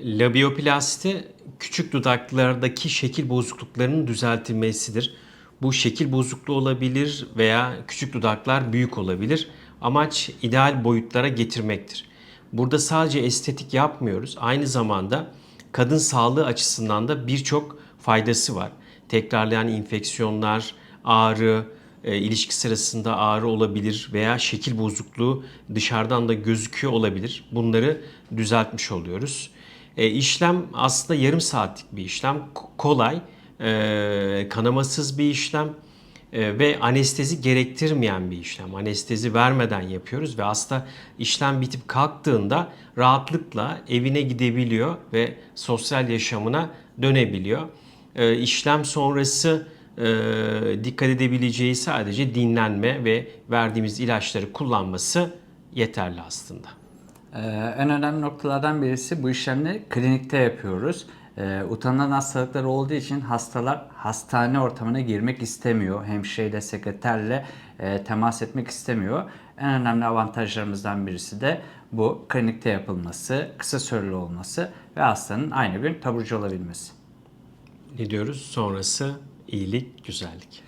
Labioplasti küçük dudaklardaki şekil bozukluklarının düzeltilmesidir. Bu şekil bozukluğu olabilir veya küçük dudaklar büyük olabilir. Amaç ideal boyutlara getirmektir. Burada sadece estetik yapmıyoruz. Aynı zamanda kadın sağlığı açısından da birçok faydası var. Tekrarlayan infeksiyonlar, ağrı, e, ilişki sırasında ağrı olabilir veya şekil bozukluğu dışarıdan da gözüküyor olabilir. Bunları düzeltmiş oluyoruz. E, işlem aslında yarım saatlik bir işlem. Kolay, e, kanamasız bir işlem e, ve anestezi gerektirmeyen bir işlem. Anestezi vermeden yapıyoruz ve hasta işlem bitip kalktığında rahatlıkla evine gidebiliyor ve sosyal yaşamına dönebiliyor. E, işlem sonrası e, dikkat edebileceği sadece dinlenme ve verdiğimiz ilaçları kullanması yeterli aslında. Ee, en önemli noktalardan birisi bu işlemleri klinikte yapıyoruz. Ee, utanılan hastalıkları olduğu için hastalar hastane ortamına girmek istemiyor. Hemşireyle, sekreterle e, temas etmek istemiyor. En önemli avantajlarımızdan birisi de bu klinikte yapılması, kısa süreli olması ve hastanın aynı gün taburcu olabilmesi. Ne diyoruz? Sonrası iyilik, güzellik.